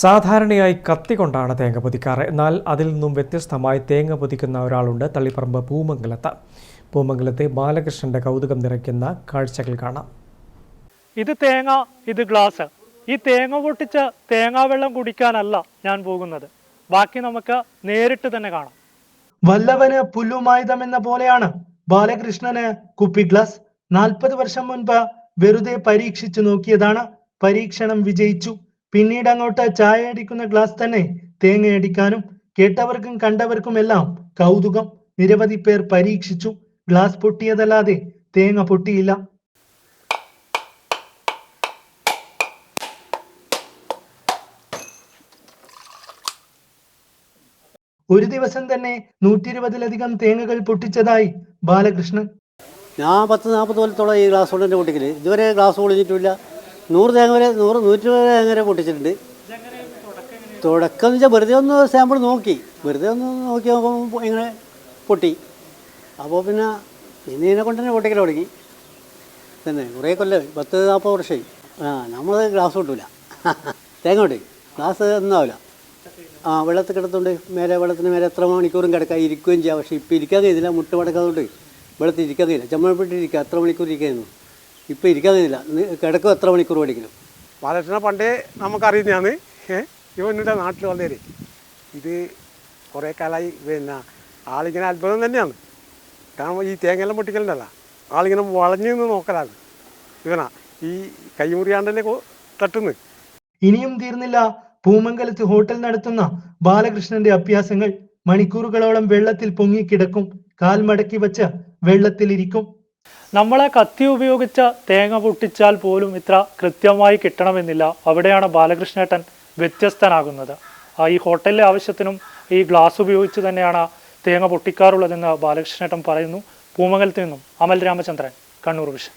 സാധാരണയായി കത്തി കൊണ്ടാണ് തേങ്ങ പൊതിക്കാറ്. എന്നാൽ അതിൽ നിന്നും വ്യത്യസ്തമായി തേങ്ങ പൊതിക്കുന്ന ഒരാളുണ്ട് തള്ളിപ്പറമ്പ് പൂമംഗലത്ത്. പൂമംഗലത്തെ ബാലകൃഷ്ണന്റെ കൗതുകം നിറയ്ക്കുന്ന കാഴ്ചകൾ കാണാം. ഇത് തേങ്ങ ഇത് ഗ്ലാസ് ഈ തേങ്ങ പൊട്ടിച്ച് തേങ്ങാവെള്ളം കുടിക്കാനല്ല ഞാൻ പോകുന്നത്. ബാക്കി നമുക്ക് നേരിട്ട് തന്നെ കാണാം. വല്ലവന് പുല്ലുമായുധം എന്ന പോലെയാണ് ബാലകൃഷ്ണന് കുപ്പി ഗ്ലാസ് നാൽപ്പത് വർഷം മുൻപ് വെറുതെ പരീക്ഷിച്ചു നോക്കിയതാണ് പരീക്ഷണം വിജയിച്ചു. പിന്നീട് അങ്ങോട്ട് ചായ അടിക്കുന്ന ഗ്ലാസ് തന്നെ തേങ്ങ തേങ്ങയടിക്കാനും കേട്ടവർക്കും കണ്ടവർക്കും എല്ലാം കൗതുകം. നിരവധി പേർ പരീക്ഷിച്ചു. ഗ്ലാസ് പൊട്ടിയതല്ലാതെ തേങ്ങ പൊട്ടിയില്ല. ഒരു ദിവസം തന്നെ നൂറ്റി ഇരുപതിലധികം തേങ്ങകൾ പൊട്ടിച്ചതായി ബാലകൃഷ്ണൻ. ഞാൻ പത്ത് നാൽപ്പത് കൊല്ലത്തോളം ഈ ഗ്ലാസ് കൊണ്ട് തന്നെ പൊട്ടിക്കൽ. ഇതുവരെ ഗ്ലാസ് പൊളിഞ്ഞിട്ടില്ല നൂറ് തേങ്ങ വരെ നൂറ് നൂറ്റി ഇരുപത് തേങ്ങ വരെ പൊട്ടിച്ചിട്ടുണ്ട്. തുടക്കം എന്ന് വെച്ചാൽ വെറുതെ ഒന്ന് സാമ്പിൾ നോക്കി. വെറുതെ ഒന്ന് നോക്കി നോക്കുമ്പോൾ ഇങ്ങനെ പൊട്ടി. അപ്പോൾ പിന്നെ ഇന്ന് ഇതിനെ കൊണ്ട് തന്നെ പൊട്ടിക്കൽ തുടങ്ങി. തന്നെ കുറേ കൊല്ലം പത്ത് നാൽപ്പത് വർഷമായി. ആ നമ്മൾ ഗ്ലാസ് കൊണ്ടില്ല തേങ്ങ പൊട്ടിക്കും ഗ്ലാസ് ഒന്നാവില്ല ആ വെള്ളത്തിൽ കിടത്തുകൊണ്ട് മേലെ വെള്ളത്തിന് മേലെ എത്ര മണിക്കൂറും കിടക്കാൻ ഇരിക്കുകയും ചെയ്യാം. പക്ഷേ ഇപ്പോൾ ഇരിക്കാൻ കഴിയുന്നില്ല. മുട്ട് പടക്കാതുകൊണ്ട് വെള്ളത്തിൽ ഇരിക്കാൻ കഴിയില്ല. ചമ്മഴപ്പെട്ടിരിക്കുക എത്ര മണിക്കൂർ ഇരിക്കായിരുന്നു? ഇപ്പോൾ ഇരിക്കാൻ കഴിയുന്നില്ല. കിടക്കും എത്ര മണിക്കൂർ പഠിക്കണം? ബാലകൃഷ്ണ പണ്ടേ നമുക്കറിയുന്നതാണ്. ഏഹ് ഇവന്റെ നാട്ടിൽ വന്നേര് ഇത് കുറേ കാലമായി പിന്നെ ആളിങ്ങനെ അത്ഭുതം തന്നെയാണ്. കാരണം ഈ തേങ്ങയെല്ലാം പൊട്ടിക്കലുണ്ടല്ല. ആളിങ്ങനെ വളഞ്ഞു നിന്ന് നോക്കലാണ്. ഇവനാ ഈ കൈമുറിയാണ്ടല്ലേ തട്ടുന്ന് തട്ടുന്നു ഇനിയും തീർന്നില്ല. പൂമംഗലത്ത് ഹോട്ടൽ നടത്തുന്ന ബാലകൃഷ്ണന്റെ അഭ്യാസങ്ങൾ മണിക്കൂറുകളോളം വെള്ളത്തിൽ പൊങ്ങിക്കിടക്കും കാൽ മടക്കി വച്ച് വെള്ളത്തിലിരിക്കും. നമ്മളെ കത്തി ഉപയോഗിച്ച തേങ്ങ പൊട്ടിച്ചാൽ പോലും ഇത്ര കൃത്യമായി കിട്ടണമെന്നില്ല. അവിടെയാണ് ബാലകൃഷ്ണേട്ടൻ വ്യത്യസ്തനാകുന്നത്. ഈ ഹോട്ടലിലെ ആവശ്യത്തിനും ഈ ഗ്ലാസ് ഉപയോഗിച്ച് തന്നെയാണ് തേങ്ങ പൊട്ടിക്കാറുള്ളതെന്ന് ബാലകൃഷ്ണേട്ടൻ പറയുന്നു. പൂമംഗലത്ത് നിന്നും അമൽ രാമചന്ദ്രൻ കണ്ണൂർ വിഷൻ.